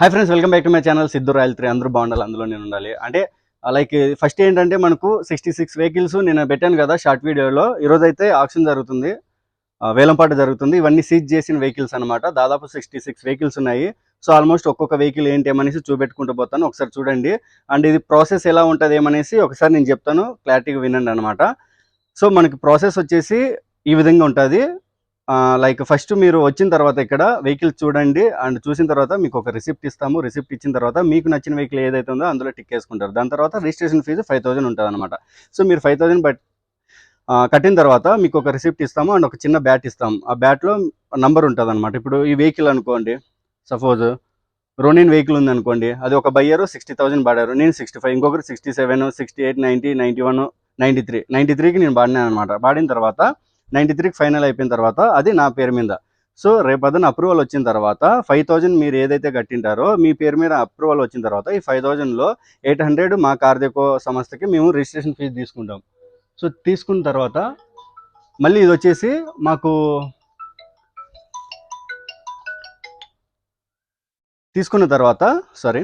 Hi friends welcome back to my channel Siddhu Royal three అందరూ బాగుండాలి అందులో నేను ఉండాలి. అంటే లైక్ ఫస్ట్ ఏంటంటే మనకు సిక్స్టీ సిక్స్ వెహికల్స్ నేను పెట్టాను కదా షార్ట్ వీడియోలో ఈరోజు అయితే ఆక్షన్ జరుగుతుంది. వేలంపాట జరుగుతుంది. ఇవన్నీ సీజ్ చేసిన వెహికల్స్ అనమాట దాదాపు సిక్స్టీ సిక్స్ వెహికల్స్ ఉన్నాయి. సో ఆల్మోస్ట్ ఒక్కొక్క వెహికల్ ఏంటి ఏమనేసి చూపెట్టుకుంటూ పోతాను. ఒకసారి చూడండి. అండ్ ఇది ప్రాసెస్ ఎలా ఉంటుంది ఏమనేసి ఒకసారి నేను చెప్తాను. క్లారిటీగా వినండి అనమాట సో మనకి ప్రాసెస్ వచ్చేసి ఈ విధంగా ఉంటుంది. లైక్ ఫస్ట్ మీరు వచ్చిన తర్వాత ఇక్కడ వెహికల్ చూడండి అండ్ చూసిన తర్వాత మీకు ఒక రిసిప్ట్ ఇస్తాము. రిసిప్ట్ ఇచ్చిన తర్వాత మీకు నచ్చిన వెహికల్ ఏదైతే ఉందో అందులో టిక్ వేసుకుంటారు దాని తర్వాత రిజిస్ట్రేషన్ ఫీజు ఫైవ్ థౌసండ్ ఉంటుంది అనమాట సో మీరు ఫైవ్ థౌసండ్ బట్ కట్టిన తర్వాత మీకు ఒక రిసిప్ట్ ఇస్తాము అండ్ ఒక చిన్న బ్యాట్ ఇస్తాం ఆ బ్యాట్లో నంబర్ ఉంటుంది అనమాట ఇప్పుడు ఈ వెహికల్ అనుకోండి సపోజ్ రోనిన్ వెహికల్ ఉంది అనుకోండి అది ఒక బయ్యరు సిక్స్టీ థౌసండ్ పడారు నేను సిక్స్టీ ఫైవ్ ఇంకొకరు sixty seven sixty eight ninety ninety one ninety three ninety త్రీకి నేను పాడినాను అనమాట పాడిన తర్వాత నైంటీ త్రీకి ఫైనల్ అయిపోయిన తర్వాత అది నా పేరు మీద. సో రేపు అదన అప్రూవల్ వచ్చిన తర్వాత ఫైవ్ థౌజండ్ మీరు ఏదైతే కట్టింటారో మీ పేరు మీద అప్రూవల్ వచ్చిన తర్వాత ఈ ఫైవ్ థౌజండ్లో ఎయిట్ హండ్రెడ్ మా కార్దికో సంస్థకి మేము రిజిస్ట్రేషన్ ఫీజు తీసుకుంటాం. సో తీసుకున్న తర్వాత మళ్ళీ ఇది వచ్చేసి మాకు తీసుకున్న తర్వాత sorry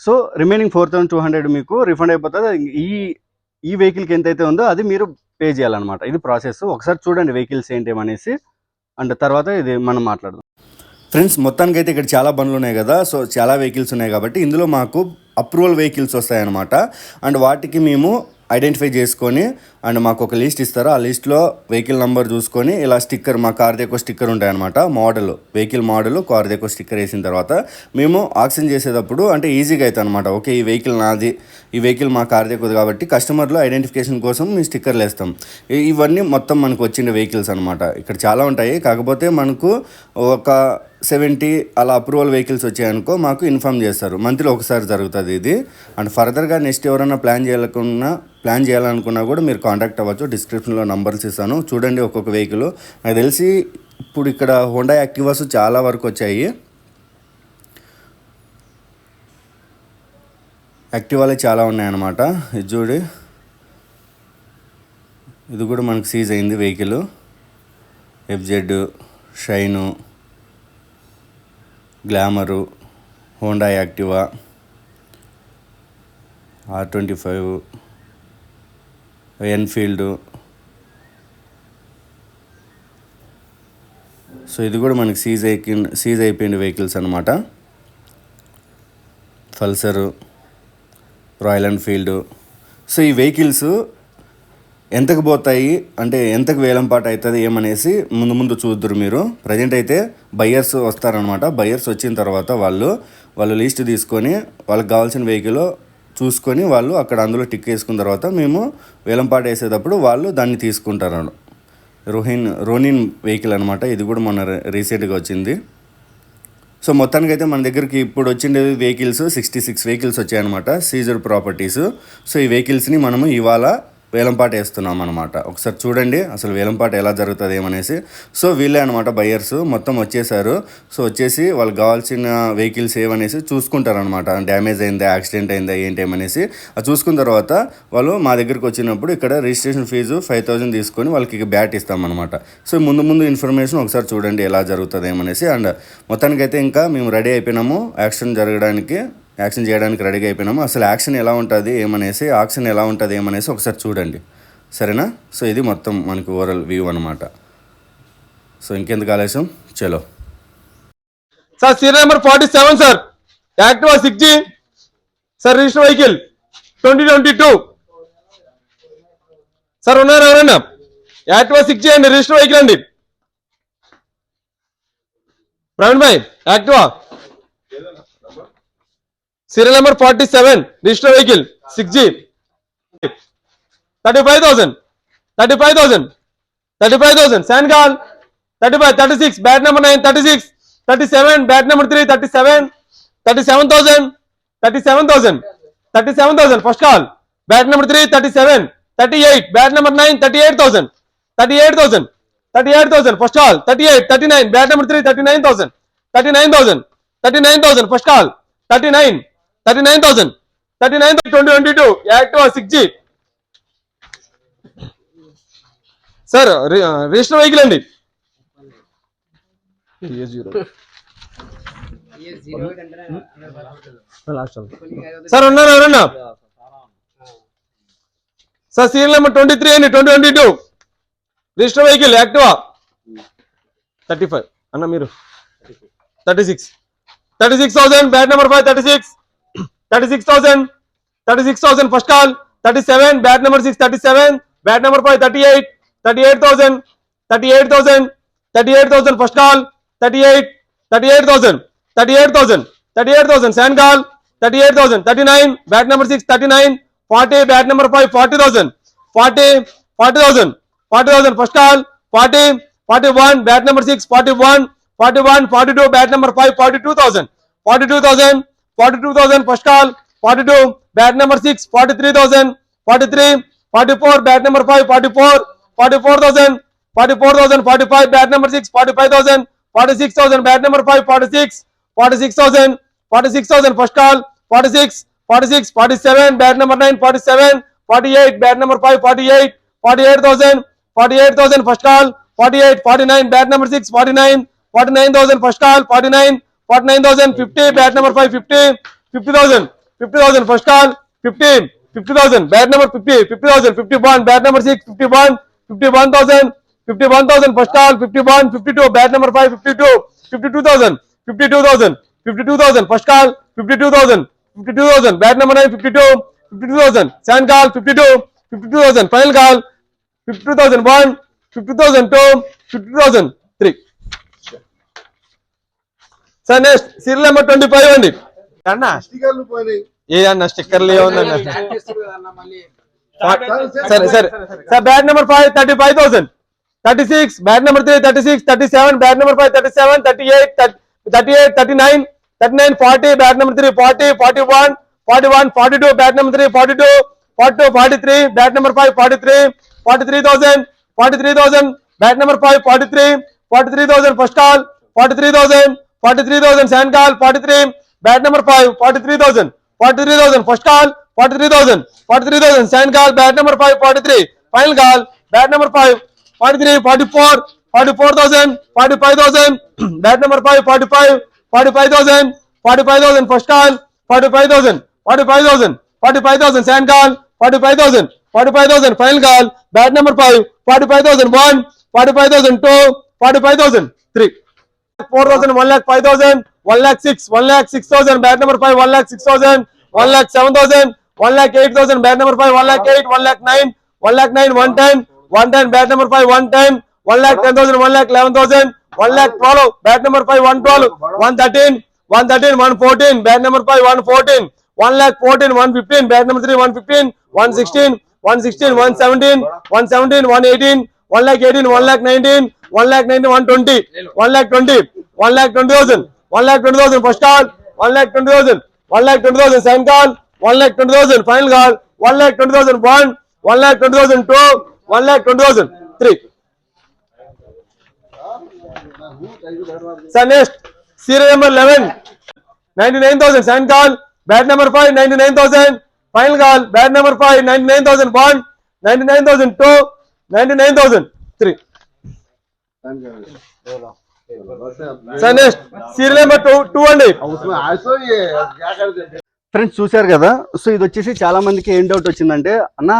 so remaining four thousand two hundred మీకు రిఫండ్ అయిపోతుంది. ఈ ఈ వెహికల్కి ఎంతైతే ఉందో అది మీరు పే చేయాలన్నమాట. ఇది ప్రాసెస్. ఒకసారి చూడండి వెహికల్స్ ఏంటేమనేసి. అండ్ తర్వాత ఇది మనం మాట్లాడదాం. ఫ్రెండ్స్ మొత్తానికి అయితే ఇక్కడ చాలా బండ్లు ఉన్నాయి కదా. సో చాలా వెహికల్స్ ఉన్నాయి కాబట్టి ఇందులో మాకు అప్రూవల్ వెహికల్స్ వస్తాయన్నమాట. అండ్ వాటికి మేము ఐడెంటిఫై చేసుకొని అండ్ మాకు ఒక లిస్ట్ ఇస్తారు? ఆ లిస్ట్లో వెహికల్ నెంబర్ చూసుకొని ఇలా స్టిక్కర్ మా కార్ దగ్గర స్టిక్కర్ ఉంటాయన్నమాట మోడల్ వెహికల్ మోడల్ కార్ దగ్గర స్టిక్కర్ వేసిన తర్వాత మేము ఆక్సిజన్ చేసేటప్పుడు అంటే ఈజీగా అవుతుంది అనమాట ఓకే ఈ వెహికల్ నాది ఈ వెహికల్ మా కార్ దగ్గర కాబట్టి కస్టమర్లో ఐడెంటిఫికేషన్ కోసం మేము స్టిక్కర్లు వేస్తాం. ఇవన్నీ మొత్తం మనకు వచ్చిన వెహికల్స్ అనమాట ఇక్కడ చాలా ఉంటాయి. కాకపోతే మనకు ఒక సెవెంటీ అలా అప్రూవల్ వెహికల్స్ వచ్చాయనుకో మాకు ఇన్ఫామ్ చేస్తారు. మంత్లీ ఒకసారి జరుగుతుంది ఇది. అండ్ ఫర్దర్గా నెక్స్ట్ ఎవరైనా ప్లాన్ చేయాలనుకున్నా ప్లాన్ చేయాలనుకున్నా కూడా మీరు కాంటాక్ట్ అవ్వచ్చు. డిస్క్రిప్షన్లో నంబర్స్ ఇస్తాను. చూడండి ఒక్కొక్క వెహికల్. నాకు తెలిసి ఇప్పుడు ఇక్కడ హోండా యాక్టివాస్ చాలా వరకు వచ్చాయి. యాక్టివాలే చాలా ఉన్నాయన్నమాట. ఇది చూడు. ఇది కూడా మనకు సీజ్ అయింది vehicle. FZ shine glamour Honda Activa R twenty five Enfield. So ఇది కూడా మనకి సీజ్ అయి సీజ్ అయిపోయిన వెహికల్స్ అనమాట పల్సరు రాయల్ ఎన్ఫీల్డ్. సో ఈ వెహికల్స్ ఎంతకు పోతాయి? అంటే ఎంతకు వేలంపాట అవుతుంది ఏమనేసి ముందు ముందు చూద్దరు మీరు. ప్రజెంట్ అయితే బయ్యర్స్ వస్తారనమాట బయ్యర్స్ వచ్చిన తర్వాత వాళ్ళు వాళ్ళు లిస్ట్ తీసుకొని వాళ్ళకి కావాల్సిన వెహికల్ చూసుకొని వాళ్ళు అక్కడ అందులో టిక్ వేసుకున్న తర్వాత మేము వేలంపాట వేసేటప్పుడు వాళ్ళు దాన్ని తీసుకుంటారు రోహిన్ రోనిన్ వెహికల్ అనమాట ఇది కూడా మొన్న రీసెంట్గా వచ్చింది. సో మొత్తానికి అయితే మన దగ్గరికి ఇప్పుడు వచ్చిండే వెహికల్స్ సిక్స్టీ సిక్స్ వెహికల్స్ వచ్చాయన్నమాట. సీజర్ ప్రాపర్టీస్ సో ఈ వెహికల్స్ని మనము ఇవాళ వేలంపాట వేస్తున్నాం అనమాట ఒకసారి చూడండి అసలు వేలంపాట ఎలా జరుగుతుంది ఏమనేసి. సో వీళ్ళే అనమాట బయ్యర్స్ మొత్తం వచ్చేసారు. సో వచ్చేసి వాళ్ళకి కావాల్సిన వెహికల్స్ ఏమనేసి చూసుకుంటారనమాట డ్యామేజ్ అయిందా యాక్సిడెంట్ అయిందా ఏంటి ఏమనేసి. అది చూసుకున్న తర్వాత వాళ్ళు మా దగ్గరికి వచ్చినప్పుడు ఇక్కడ రిజిస్ట్రేషన్ ఫీజు ఫైవ్ థౌజండ్ తీసుకొని వాళ్ళకి బ్యాట్ ఇస్తామన్నమాట. సో ముందు ముందు ఇన్ఫర్మేషన్ ఒకసారి చూడండి ఎలా జరుగుతుంది ఏమనేసి. అండ్ మొత్తానికైతే ఇంకా మేము రెడీ అయిపోయినాము. యాక్సిడెంట్ జరగడానికి యాక్షన్ చేయడానికి రెడీగా అయిపోయినాము. అసలు యాక్షన్ ఎలా ఉంటుంది ఏమనేసి యాక్షన్ ఎలా ఉంటుంది ఏమనేసి ఒకసారి చూడండి. సరేనా? సో ఇది మొత్తం మనకి ఓవరాల్ వ్యూ అనమాట సో ఇంకెందుకు ఆలస్యం? చలో. Sir serial number forty seven sir. Activa six G sir register vehicle. Twenty twenty two. Sir ఉన్నారు ఎవరన్నా? యాక్టివా సిక్స్ జీ అండి రిజిస్టర్ వెహికల్ అండి. Praveen bhai Activa? Serial number forty seven register vehicle six G thirty five thousand thirty five thousand thirty five thousand San call thirty five thirty six bat number nine thirty six thirty seven bat number three thirty seven thirty seven thousand thirty seven thousand thirty seven thousand first call bat number three thirty seven thirty nine thousand. Thirty nine twenty twenty two Activa six G sir register vehicle అండి. Sir ఉన్నారు ఎవరన్నా? Sir serial number twenty three అండి twenty twenty two register vehicle Activa? Thirty five. అన్న మీరు. Thirty six. Thirty six thousand bat number five thirty six. 36,000, 36,000 first call, 37, bat number 6, 37, bat number 5, 38, 38,000, 38,000, 38,000 first call, 38, 38,000, 38,000, 38,000 sand call, 38,000, 39, bat number 6, 39, 40, bat number 5, 40,000, 40, 40,000, 40,000 first call, 40, 41, bat number 6, 41, 41, 42, bat number 5, 42,000, 42,000, 42,000 first call, 42, bat number 6, 43,000, 43, 44, bat number 5, 44, 44,000, 44,000, 45, bat number 6, 45,000, 46,000, bat number 5, 46, 46,000, 46,000, first call, 46, 46, 47, bat number 9, 47, 48, bat number 5, 48, 48,000, 48,000, first call, 48, 49, bat number 6, 49, 49,000, first call, 49, forty four thousand forty four thousand forty five bat number six forty five thousand forty six thousand bat number five forty six forty six thousand forty six thousand first call forty six forty six forty seven bat number nine forty seven forty eight bat number five forty eight forty eight thousand forty eight thousand first call forty eight forty nine bat number six forty nine forty nine thousand first call forty nine forty nine thousand fifty bat number five fifty fifty thousand fifty thousand first call fifty fifty thousand bat number fifty fifty thousand fifty one bat number six fifty one fifty one thousand fifty one thousand first call fifty one fifty two bat number five fifty two fifty two thousand fifty two thousand fifty two thousand first call fifty two thousand fifty two thousand bat number nine fifty two fifty two thousand seven call fifty two fifty two thousand final call fifty two thousand one fifty thousand two fifty two thousand three sir next serial number twenty five అండి. అన్నా. ఏ అన్న స్టిక్కర్లు ఏమన్నా సరే సరే sir bat number five thirty five thousand thirty six bat number three thirty six thirty seven bat number five thirty seven thirty eight thirty eight thirty nine thirty nine forty bat number three forty forty one forty one forty two bat number three forty two forty two forty three bat number five forty three forty three thousand forty three thousand bat number five forty three forty three thousand first call forty three thousand 43,000. Second call, 43. Bat number 5, 43,000. 43,000. First call, 43,000. 43,000. Second call, bat number 5, 43. Final call, bat number 5, 43, 44, 44,000, 45,000. bat number 5, 45, 45,000. 45,000. First call, 45,000. 45,000. 45,000. Second call, 45,000. 45,000. Final call, bat number 5, 45,000. 1, 45,000. 2, 45,000. 3 four thousand, one lakh five thousand, one lakh six, one lakh six thousand, bag number five, one lakh six thousand, one lakh seven thousand, one lakh eight thousand, bag number five, one lakh eight, one lakh nine, one lakh nine, one time, one time, bag number five, one time, one lakh ten thousand, one lakh eleven thousand, one lakh twelve, bag number five, one twelve, one thirteen, one thirteen, one fourteen, bag number five, one fourteen, one lakh fourteen, one fifteen, bag number three, one fifteen, one sixteen, one sixteen, one seventeen, one seventeen, one eighteen, one lakh eighteen, one lakh nineteen. One lakh ninety one twenty one lakh twenty one lakh twenty thousand one lakh twenty thousand first call one lakh twenty thousand one lakh twenty thousand second call one lakh twenty thousand final call one lakh twenty thousand one one lakh twenty thousand two one lakh twenty thousand three sir next serial number eleven ninety nine thousand second call bat number five ninety nine thousand final call bat number five ninety nine thousand one ninety nine thousand two ninety nine thousand three two two friends చూశారు కదా? So ఇది వచ్చేసి చాలా మందికి ఏం doubt వచ్చిందంటే అన్న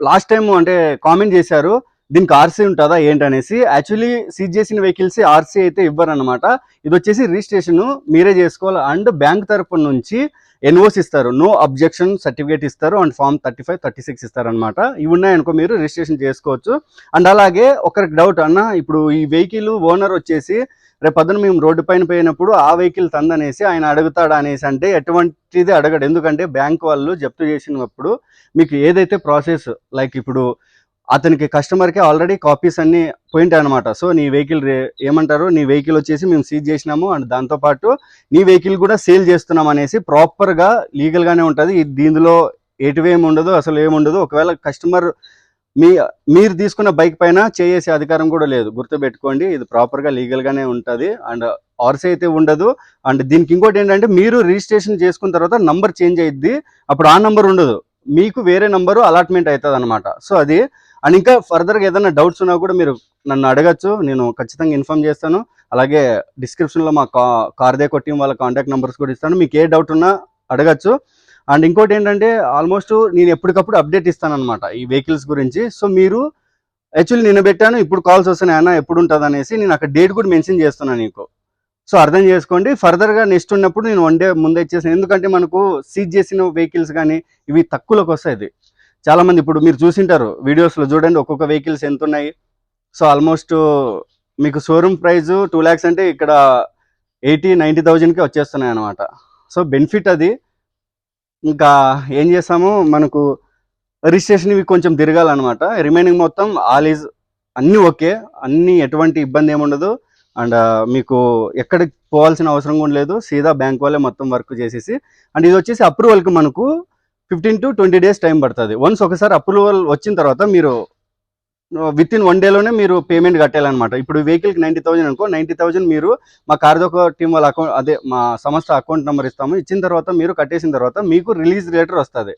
last time అంటే కామెంట్ చేశారు. దీనికి ఆర్సీ ఉంటుందా ఏంటనేసి యాక్చువల్లీ సీజ్ చేసిన వెహికల్స్ ఆర్సీ అయితే ఇవ్వరనమాట ఇది వచ్చేసి రిజిస్ట్రేషన్ మీరే చేసుకోవాలి అండ్ బ్యాంక్ తరపు నుంచి ఎన్ఓస్ ఇస్తారు. నో అబ్జెక్షన్ సర్టిఫికేట్ ఇస్తారు and form thirty five thirty six ఇస్తారు అనమాట ఇవి ఉన్నాయనుకో మీరు రిజిస్ట్రేషన్ చేసుకోవచ్చు. అండ్ అలాగే ఒకరికి డౌట్ అన్న ఇప్పుడు ఈ వెహికల్ ఓనర్ వచ్చేసి రేపు పొద్దున మేము రోడ్డు పైన పోయినప్పుడు ఆ వెహికల్ తందనేసి ఆయన అడుగుతాడా అనేసి అంటే ఎటువంటిది అడగడు. ఎందుకంటే బ్యాంక్ వాళ్ళు జప్తు చేసినప్పుడు మీకు ఏదైతే ప్రాసెస్ లైక్ ఇప్పుడు అతనికి కస్టమర్కి ఆల్రెడీ కాపీస్ అన్ని పోయింటాయి అనమాట సో నీ వెహికల్ ఏమంటారు? నీ వెహికల్ వచ్చేసి మేము సీజ్ చేసినాము. అండ్ దాంతోపాటు నీ వెహికల్ కూడా సేల్ చేస్తున్నాం అనేసి ప్రాపర్గా లీగల్గానే ఉంటుంది. దీనిలో ఎటువే ఉండదు అసలు ఏముండదు ఒకవేళ కస్టమర్ మీ మీరు తీసుకున్న బైక్ పైన చేసే అధికారం కూడా లేదు. గుర్తుపెట్టుకోండి ఇది ప్రాపర్గా లీగల్గానే ఉంటుంది. అండ్ ఆర్సీ అయితే ఉండదు. అండ్ దీనికి ఇంకోటి ఏంటంటే మీరు రిజిస్ట్రేషన్ చేసుకున్న తర్వాత నంబర్ చేంజ్ అయ్యిద్ది అప్పుడు ఆ నంబర్ ఉండదు. మీకు వేరే నంబరు అలాట్మెంట్ అవుతుంది అనమాట సో అది అండ్ ఇంకా ఫర్దర్గా ఏదైనా డౌట్స్ ఉన్నా కూడా మీరు నన్ను అడగచ్చు. నేను ఖచ్చితంగా ఇన్ఫామ్ చేస్తాను. అలాగే డిస్క్రిప్షన్లో మా కా కార్దే కొట్టి వాళ్ళ కాంటాక్ట్ నెంబర్స్ కూడా ఇస్తాను. మీకు ఏ డౌట్ ఉన్నా అడగచ్చు. అండ్ ఇంకోటి ఏంటంటే ఆల్మోస్ట్ నేను ఎప్పటికప్పుడు అప్డేట్ ఇస్తాను అనమాట ఈ వెహికల్స్ గురించి. సో మీరు యాక్చువల్లీ నేను పెట్టాను ఇప్పుడు కాల్స్ వస్తున్నాయి. అన్న ఎప్పుడు ఉంటుంది అనేసి నేను అక్కడ డేట్ కూడా మెన్షన్ చేస్తున్నాను నీకు. సో అర్థం చేసుకోండి. ఫర్దర్గా నెక్స్ట్ ఉన్నప్పుడు నేను వన్ డే ముందే ఇచ్చేసాను ఎందుకంటే మనకు సీజ్ చేసిన వెహికల్స్ కానీ ఇవి తక్కువలోకి వస్తాయి చాలా మంది ఇప్పుడు మీరు చూసింటారు వీడియోస్లో చూడండి ఒక్కొక్క వెహికల్స్ ఎంత ఉన్నాయి సో ఆల్మోస్ట్ మీకు షోరూమ్ ప్రైస్ టూ ల్యాక్స్ అంటే ఇక్కడ ఎయిటీ నైంటీ థౌజండ్కి వచ్చేస్తున్నాయి అనమాట సో బెనిఫిట్ అది. ఇంకా ఏం చేస్తాము మనకు రిజిస్ట్రేషన్ ఇవి కొంచెం తిరగాలన్నమాట. రిమైనింగ్ మొత్తం ఆల్ ఈజ్ అన్నీ ఓకే. అన్నీ ఎటువంటి ఇబ్బంది ఏముండదు అండ్ uh, మీకు ఎక్కడికి పోవాల్సిన అవసరం కూడా లేదు. సీదా బ్యాంక్ వాళ్ళే మొత్తం వర్క్ చేసేసి. అండ్ ఇది వచ్చేసి అప్రూవల్కి మనకు fifteen to twenty days time పడుతుంది. వన్స్ ఒకసారి అప్రూవల్ వచ్చిన తర్వాత మీరు విత్ ఇన్ వన్ డేలోనే మీరు పేమెంట్ కట్టాలన్నమాట. ఇప్పుడు వెహికల్కి నైంటీ థౌసండ్ అనుకో నైంటీ థౌసండ్ మీరు మా కార్దొక టీం వాళ్ళ అకౌంట్ అదే మా సంస్థ అకౌంట్ నెంబర్ ఇస్తాము. ఇచ్చిన తర్వాత మీరు కట్టేసిన తర్వాత మీకు రిలీజ్ లెటర్ వస్తుంది.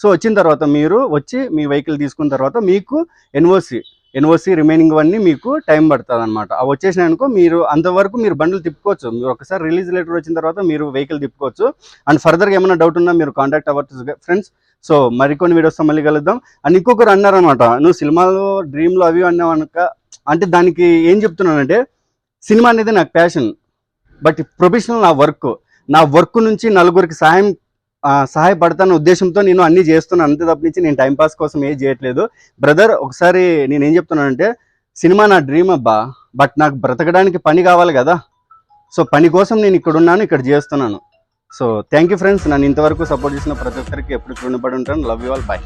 సో వచ్చిన తర్వాత మీరు వచ్చి మీ వెహికల్ తీసుకున్న తర్వాత మీకు ఎన్ఓసి ఎన్ఓసి రిమైనింగ్ అన్నీ మీకు టైం పడుతుంది అనమాట అవి వచ్చేసినాయి అనుకో మీరు అంతవరకు మీరు బండ్లు తిప్పుకోవచ్చు. మీరు ఒకసారి రిలీజ్ లెటర్ వచ్చిన తర్వాత మీరు వెహికల్ తిప్పుకోవచ్చు. అండ్ ఫర్దర్గా ఏమైనా డౌట్ ఉన్నా మీరు కాంటాక్ట్ అవ్వచ్చు ఫ్రెండ్స్. సో మరికొన్ని వీడియోస్తో మళ్ళీ కలుద్దాం. అండ్ ఇంకొకరు అన్నారనమాట నువ్వు సినిమాలో డ్రీమ్లో అవి అన్నావు అనక అంటే దానికి ఏం చెప్తున్నానంటే సినిమా అనేది నాకు ప్యాషన్. బట్ ప్రొఫెషనల్ నా వర్క్. నా వర్క్ నుంచి నలుగురికి సాయం సహాయపడతాను ఉద్దేశంతో నేను అన్ని చేస్తున్నాను. అంతే తప్పించి నేను టైం పాస్ కోసం ఏం చేయట్లేదు. బ్రదర్ ఒకసారి నేను ఏం చెప్తున్నానంటే సినిమా నా డ్రీమ్ అబ్బా బట్ నాకు బ్రతకడానికి పని కావాలి కదా. సో పని కోసం నేను ఇక్కడ ఉన్నాను ఇక్కడ చేస్తున్నాను. సో థ్యాంక్ యూ ఫ్రెండ్స్ నన్ను ఇంతవరకు సపోర్ట్ చేసిన ప్రతి ఒక్కరికి ఎప్పుడు రుణపడి ఉంటాను. Love you all bye